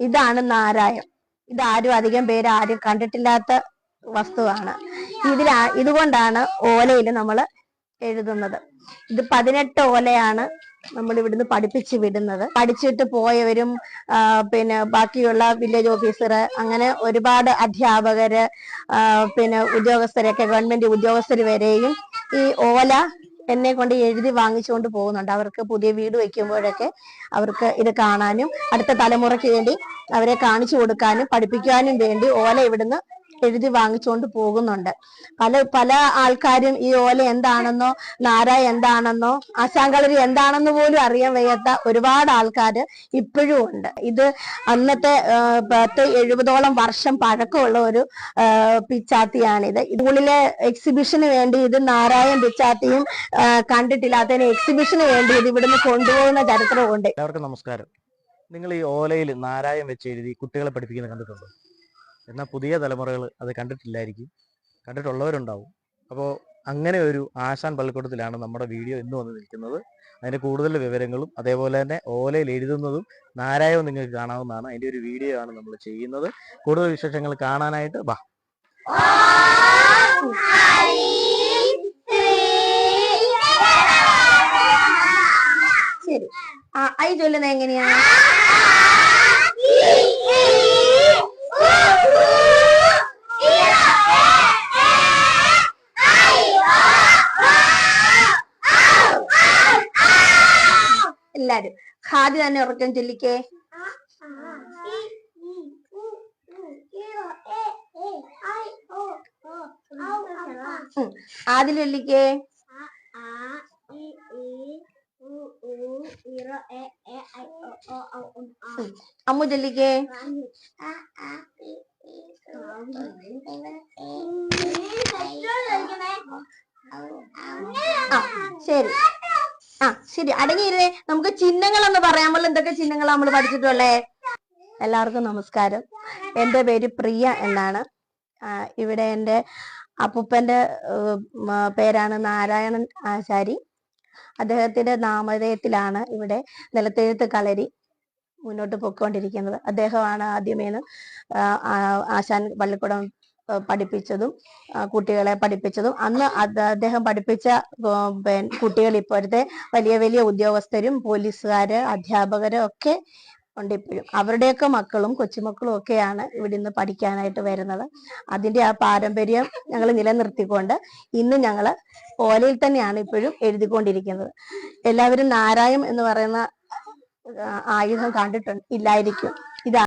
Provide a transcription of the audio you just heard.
ഇതാണ് നാരായം. ഇതാരും അധികം പേര് ആരും കണ്ടിട്ടില്ലാത്ത വസ്തുവാണ്. ഇതിൽ ഇതുകൊണ്ടാണ് ഓലയിൽ നമ്മൾ എഴുതുന്നത്. ഇത് പതിനെട്ട് ഓലയാണ് നമ്മൾ ഇവിടുന്ന് പഠിപ്പിച്ച് വിടുന്നത്. പഠിച്ചിട്ട് പോയവരും പിന്നെ ബാക്കിയുള്ള വില്ലേജ് ഓഫീസർ അങ്ങനെ ഒരുപാട് അധ്യാപകര് പിന്നെ ഉദ്യോഗസ്ഥരൊക്കെ ഗവൺമെന്റ് ഉദ്യോഗസ്ഥർ വരെയും ഈ ഓല എന്നെ കൊണ്ട് എഴുതി വാങ്ങിച്ചുകൊണ്ട് പോകുന്നുണ്ട്. അവർക്ക് പുതിയ വീട് വെക്കുമ്പോഴൊക്കെ അവർക്ക് ഇത് കാണാനും അടുത്ത തലമുറയ്ക്ക് വേണ്ടി അവരെ കാണിച്ചു കൊടുക്കാനും പഠിപ്പിക്കാനും വേണ്ടി ഓല ഇവിടുന്ന് എഴുതി വാങ്ങിച്ചുകൊണ്ട് പോകുന്നുണ്ട്. പല പല ആൾക്കാരും ഈ ഓല എന്താണെന്നോ നാരായ എന്താണെന്നോ ആശാങ്കളരി എന്താണെന്ന് പോലും അറിയാൻ വയ്യാത്ത ഒരുപാട് ആൾക്കാർ ഇപ്പോഴും ഉണ്ട്. ഇത് അന്നത്തെ പത്ത് എഴുപതോളം വർഷം പഴക്കമുള്ള ഒരു പിച്ചാത്തിയാണിത്. സ്കൂളിലെ എക്സിബിഷന് വേണ്ടി ഇത് നാരായൺ പിച്ചാത്തിയും കണ്ടിട്ടില്ല. കണ്ടിട്ടില്ലാത്തതിന് എക്സിബിഷന് വേണ്ടി ഇത് ഇവിടുന്ന് കൊണ്ടുപോകുന്ന ചരിത്രമുണ്ട്. എല്ലാവർക്കും നമസ്കാരം. നിങ്ങൾ ഈ ഓലയിൽ നാരായം വെച്ച് എഴുതി കുട്ടികളെ പഠിപ്പിക്കുന്നത് കണ്ടിട്ടുണ്ടോ? എന്നാൽ പുതിയ തലമുറകൾ അത് കണ്ടിട്ടില്ലായിരിക്കും. കണ്ടിട്ടുള്ളവരുണ്ടാവും. അപ്പോൾ അങ്ങനെ ഒരു ആശാൻ പള്ളിക്കൂടത്തിലാണ് നമ്മുടെ വീഡിയോ ഇന്ന് വന്ന് നിൽക്കുന്നത്. അതിന്റെ കൂടുതൽ വിവരങ്ങളും അതേപോലെ തന്നെ ഓലയിൽ എഴുതുന്നതും നാരായവും നിങ്ങൾക്ക് കാണാവുന്നതാണ്. അതിന്റെ ഒരു വീഡിയോ ആണ് നമ്മൾ ചെയ്യുന്നത്. കൂടുതൽ വിശേഷങ്ങൾ കാണാനായിട്ട് ബാ ശരി. ആ ഐ ചൊല്ലുന്നത് എങ്ങനെയാ? എല്ലാരും. ഖാദി തന്നെ ഉറക്കം ചൊല്ലിക്കേ. ഉം. ആദിൽ ചൊല്ലിക്കേ. അമ്മു ചൊല്ലിക്കേ. ശരി. ആ ശരി. അടങ്ങിയിരുന്നേ നമുക്ക് ചിഹ്നങ്ങൾ എന്ന് പറയാൻ എന്തൊക്കെ ചിഹ്നങ്ങൾ നമ്മൾ പഠിച്ചിട്ടുള്ളേ? എല്ലാവർക്കും നമസ്കാരം. എന്റെ പേര് പ്രിയ എന്നാണ്. ഇവിടെ എന്റെ മ, പേരാണ് നാരായണൻ ആശാരി. അദ്ദേഹത്തിന്റെ നാമധേയത്തിലാണ് ഇവിടെ നിലത്തെഴുത്ത് കളരി മുന്നോട്ട് പൊക്കോണ്ടിരിക്കുന്നത് അദ്ദേഹമാണ് ആദ്യമേന്ന് ആശാൻ പള്ളിക്കൂടം പഠിപ്പിച്ചതും കുട്ടികളെ പഠിപ്പിച്ചതും. അന്ന് അദ്ദേഹം പഠിപ്പിച്ച കുട്ടികൾ ഇപ്പോഴത്തെ വലിയ വലിയ ഉദ്യോഗസ്ഥരും പോലീസുകാര് അധ്യാപകരും ഒക്കെ ഉണ്ട് ഇപ്പോഴും. അവരുടെയൊക്കെ മക്കളും കൊച്ചുമക്കളും ഒക്കെയാണ് ഇവിടെ നിന്ന് പഠിക്കാനായിട്ട് വരുന്നത്. അതിന്റെ ആ പാരമ്പര്യം ഞങ്ങൾ നിലനിർത്തിക്കൊണ്ട് ഇന്ന് ഞങ്ങൾ ഓലയിൽ തന്നെയാണ് ഇപ്പോഴും എഴുതിക്കൊണ്ടിരിക്കുന്നത്. എല്ലാവരും നാരായം എന്ന് പറയുന്ന ആയുധം കണ്ടിട്ടുണ്ട് ഇല്ലായിരിക്കും.